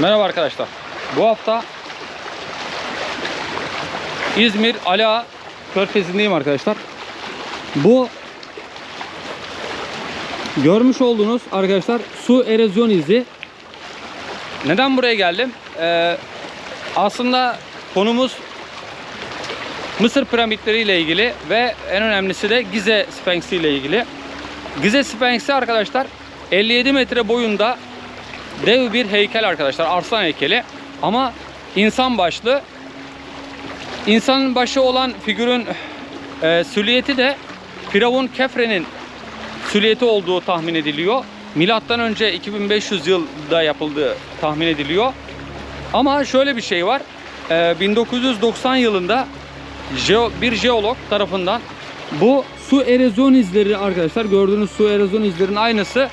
Merhaba arkadaşlar. Bu hafta İzmir Ala Körfezi'ndeyim arkadaşlar. Bu görmüş olduğunuz arkadaşlar su erozyon izi. Neden buraya geldim? Ee, aslında konumuz Mısır piramitleri ile ilgili ve en önemlisi de Gize Sphinx'i ile ilgili. Gize Sphinx'i arkadaşlar 57 metre boyunda dev bir heykel arkadaşlar. Arslan heykeli. Ama insan başlı. İnsanın başı olan figürün e, silüeti de Firavun Kefre'nin silüeti olduğu tahmin ediliyor. Milattan önce 2500 yılda yapıldığı tahmin ediliyor. Ama şöyle bir şey var. E, 1990 yılında jeo- bir jeolog tarafından bu su erozyon izleri arkadaşlar gördüğünüz su erozyon izlerinin aynısı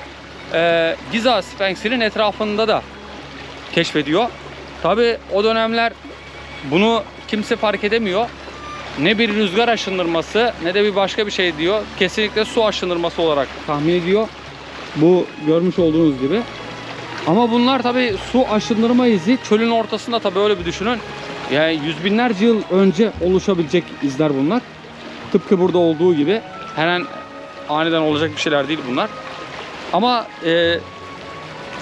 e, Giza Sphinx'inin etrafında da keşfediyor. Tabi o dönemler bunu kimse fark edemiyor. Ne bir rüzgar aşındırması ne de bir başka bir şey diyor. Kesinlikle su aşındırması olarak tahmin ediyor. Bu görmüş olduğunuz gibi. Ama bunlar tabi su aşındırma izi çölün ortasında tabi öyle bir düşünün. Yani yüz binlerce yıl önce oluşabilecek izler bunlar. Tıpkı burada olduğu gibi her an aniden olacak bir şeyler değil bunlar. Ama e,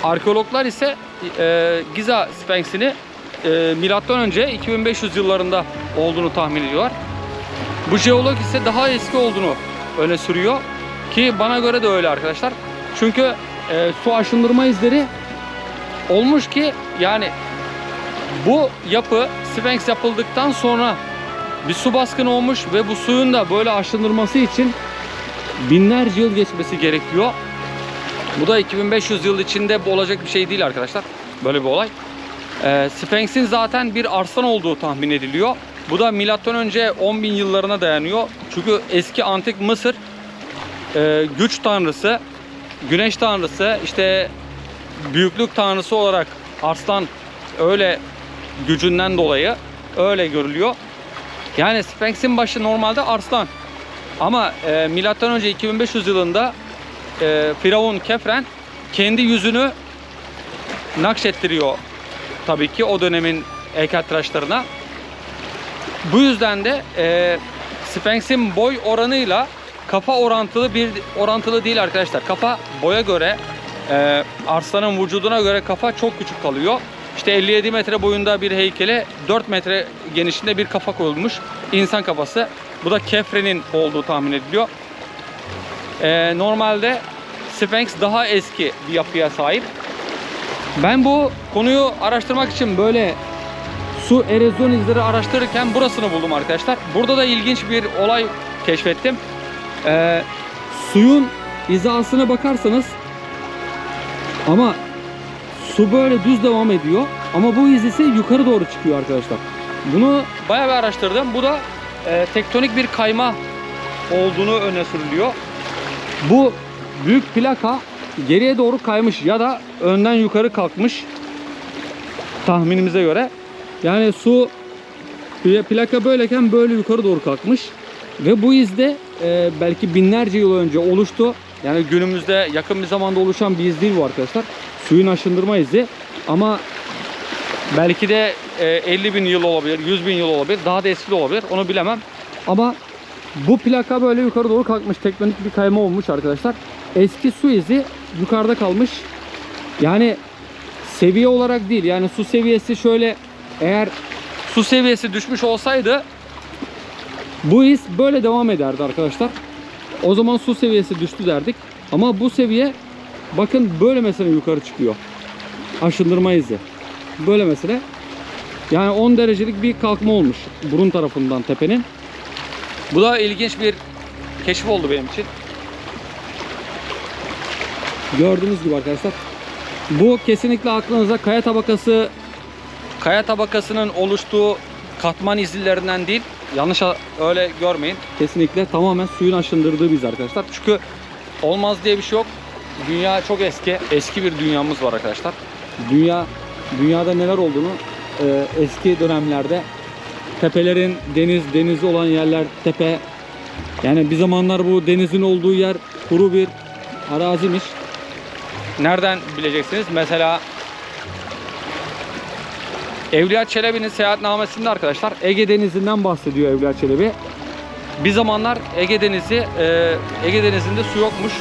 arkeologlar ise e, Giza Sphinx'ini e, milattan önce 2500 yıllarında olduğunu tahmin ediyorlar. Bu jeolog ise daha eski olduğunu öne sürüyor ki bana göre de öyle arkadaşlar. Çünkü e, su aşındırma izleri olmuş ki yani bu yapı Sphinx yapıldıktan sonra bir su baskını olmuş ve bu suyun da böyle aşındırması için binlerce yıl geçmesi gerekiyor. Bu da 2500 yıl içinde olacak bir şey değil arkadaşlar. Böyle bir olay. Ee, Sphinx'in zaten bir arslan olduğu tahmin ediliyor. Bu da milattan önce 10.000 yıllarına dayanıyor. Çünkü eski antik Mısır e, güç tanrısı, güneş tanrısı, işte büyüklük tanrısı olarak arslan öyle gücünden dolayı öyle görülüyor. Yani Sphinx'in başı normalde arslan. Ama e, milattan önce 2500 yılında e, Firavun Kefren kendi yüzünü nakşettiriyor tabii ki o dönemin heykeltıraşlarına. Bu yüzden de e, Sphinx'in boy oranıyla kafa orantılı bir orantılı değil arkadaşlar. Kafa boya göre e, arslanın vücuduna göre kafa çok küçük kalıyor. İşte 57 metre boyunda bir heykele 4 metre genişliğinde bir kafa koyulmuş. insan kafası. Bu da Kefren'in olduğu tahmin ediliyor. Ee, normalde Sphinx daha eski bir yapıya sahip. Ben bu konuyu araştırmak için böyle su erozyon izleri araştırırken burasını buldum arkadaşlar. Burada da ilginç bir olay keşfettim. Ee, suyun hizasına bakarsanız ama su böyle düz devam ediyor. Ama bu iz ise yukarı doğru çıkıyor arkadaşlar. Bunu bayağı bir araştırdım. Bu da e, tektonik bir kayma olduğunu öne sürülüyor. Bu büyük plaka geriye doğru kaymış ya da önden yukarı kalkmış tahminimize göre. Yani su plaka böyleyken böyle yukarı doğru kalkmış ve bu izde e, belki binlerce yıl önce oluştu. Yani günümüzde yakın bir zamanda oluşan bir iz değil bu arkadaşlar. Suyun aşındırma izi ama belki de e, 50 bin yıl olabilir, 100 bin yıl olabilir, daha da eski olabilir onu bilemem. Ama bu plaka böyle yukarı doğru kalkmış. Tektonik bir kayma olmuş arkadaşlar. Eski su izi yukarıda kalmış. Yani seviye olarak değil. Yani su seviyesi şöyle eğer su seviyesi düşmüş olsaydı bu iz böyle devam ederdi arkadaşlar. O zaman su seviyesi düştü derdik. Ama bu seviye bakın böyle mesela yukarı çıkıyor. Aşındırma izi. Böyle mesela. Yani 10 derecelik bir kalkma olmuş burun tarafından tepenin. Bu da ilginç bir keşif oldu benim için. Gördüğünüz gibi arkadaşlar. Bu kesinlikle aklınıza kaya tabakası kaya tabakasının oluştuğu katman izlerinden değil. Yanlış öyle görmeyin. Kesinlikle tamamen suyun aşındırdığı biz arkadaşlar. Çünkü olmaz diye bir şey yok. Dünya çok eski. Eski bir dünyamız var arkadaşlar. Dünya dünyada neler olduğunu e, eski dönemlerde tepelerin deniz denizi olan yerler tepe yani bir zamanlar bu denizin olduğu yer kuru bir araziymiş. Nereden bileceksiniz? Mesela Evliya Çelebi'nin seyahatnamesinde arkadaşlar Ege Denizi'nden bahsediyor Evliya Çelebi. Bir zamanlar Ege Denizi, e, Ege Denizi'nde su yokmuş.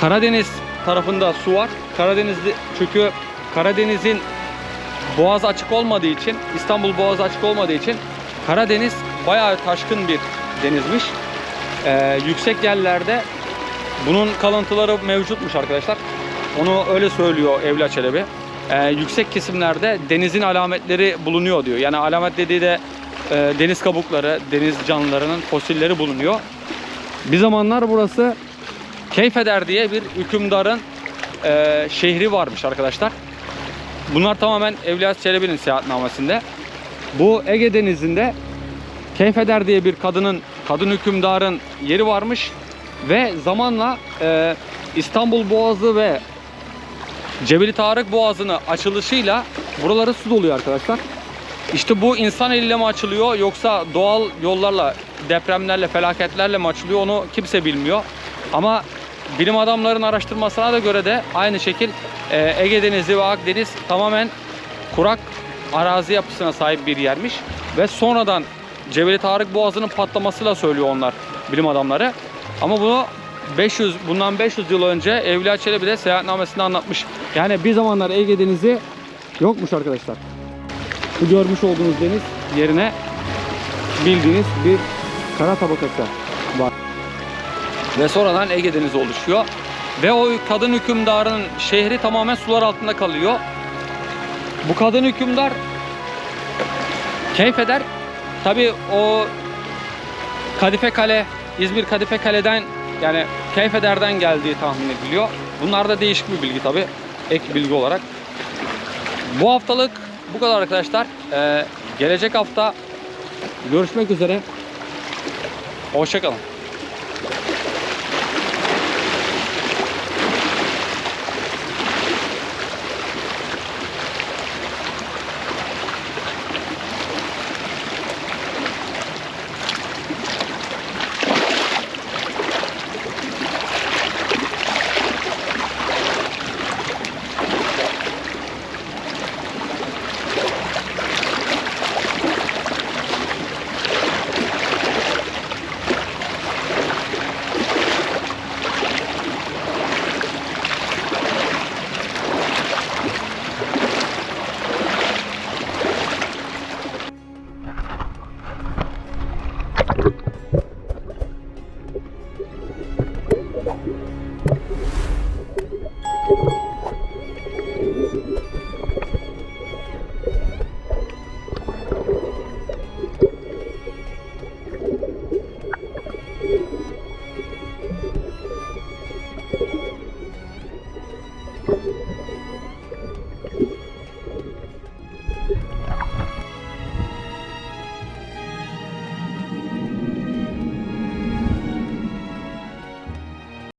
Karadeniz tarafında su var. Karadeniz'de çünkü Karadeniz'in boğaz açık olmadığı için, İstanbul boğazı açık olmadığı için Karadeniz bayağı taşkın bir denizmiş. E, yüksek yerlerde bunun kalıntıları mevcutmuş arkadaşlar. Onu öyle söylüyor Evliya Çelebi. Ee, yüksek kesimlerde denizin alametleri bulunuyor diyor. Yani alamet dediği de e, deniz kabukları, deniz canlılarının fosilleri bulunuyor. Bir zamanlar burası Keyfeder diye bir hükümdarın e, şehri varmış arkadaşlar. Bunlar tamamen Evliya Çelebi'nin seyahatnamesinde. Bu Ege Denizi'nde Keyfeder diye bir kadının, kadın hükümdarın yeri varmış. Ve zamanla e, İstanbul Boğazı ve Cebeli Tarık Boğazı'nın açılışıyla buraları su doluyor arkadaşlar. İşte bu insan eliyle mi açılıyor yoksa doğal yollarla, depremlerle, felaketlerle mi açılıyor onu kimse bilmiyor. Ama bilim adamların araştırmasına da göre de aynı şekil e, Ege Denizi ve Akdeniz tamamen kurak arazi yapısına sahip bir yermiş. Ve sonradan Cebeli Tarık Boğazı'nın patlamasıyla söylüyor onlar bilim adamları. Ama bunu 500 bundan 500 yıl önce Evliya Çelebi de seyahatnamesinde anlatmış. Yani bir zamanlar Ege Denizi yokmuş arkadaşlar. Bu görmüş olduğunuz deniz yerine bildiğiniz bir kara tabakası var. Ve sonradan Ege Denizi oluşuyor. Ve o kadın hükümdarın şehri tamamen sular altında kalıyor. Bu kadın hükümdar keyfeder. Tabi o Kadife Kale, İzmir Kadife Kale'den yani Keyfeder'den geldiği tahmin ediliyor. Bunlar da değişik bir bilgi tabi. Ek bilgi olarak. Bu haftalık bu kadar arkadaşlar. Ee, gelecek hafta görüşmek üzere. Hoşçakalın. Thank